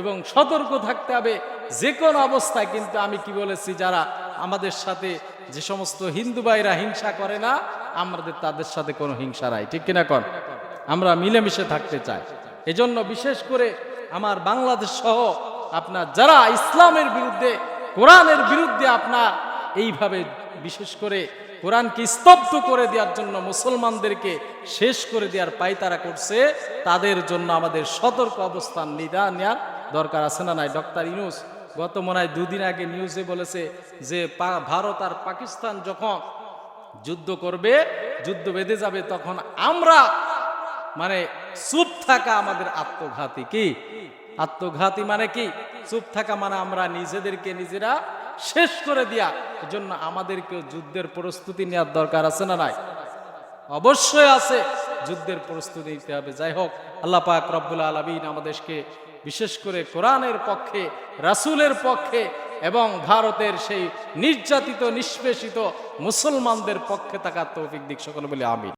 এবং সতর্ক থাকতে হবে। যে কোনো অবস্থায় কিন্তু আমি কি বলেছি, যারা আমাদের সাথে যে সমস্ত হিন্দু ভাইরা হিংসা করে না, আমাদের তাদের সাথে কোনো হিংসা নাই। ঠিক কিনা কন? আমরা মিলেমিশে থাকতে চাই। এজন্য বিশেষ করে আমার বাংলাদেশ সহ আপনার যারা ইসলামের বিরুদ্ধে, কোরআনের বিরুদ্ধে আপনার এইভাবে বিশেষ করে কোরআনকে স্তব্ধ করে দেওয়ার জন্য মুসলমানদেরকে শেষ করে দেওয়ার পায়তারা করছে, তাদের জন্য আমাদের সতর্ক অবস্থান নিদা নেওয়ার দরকার আছে না নাই? ডক্টর ইনুস গত মনে হয় দুদিন আগে নিউজে বলেছে যে ভারত আর পাকিস্তান যখন যুদ্ধ করবে, যুদ্ধ বেঁধে যাবে, তখন আমরা মানে চুপ থাকা আমাদের আত্মঘাতী কি? আত্মঘাতী মানে কি? চুপ থাকা মানে আমরা নিজেদেরকে নিজেরা শেষ করে দিয়া, এজন্য আমাদেরকেও যুদ্ধের প্রস্তুতি নেওয়ার দরকার আছে না নাই? অবশ্যই আছে। যুদ্ধের প্রস্তুতি নিতে হবে। যাই হোক, আল্লাহ পাক রব্বুল আলমিন আমাদেরকে বিশেষ করে কোরআনের পক্ষে, রাসুলের পক্ষে এবং ভারতের সেই নির্যাতিত, নিষ্পেষিত মুসলমানদের পক্ষে থাকার তৌফিক দিক সকল বলে আমি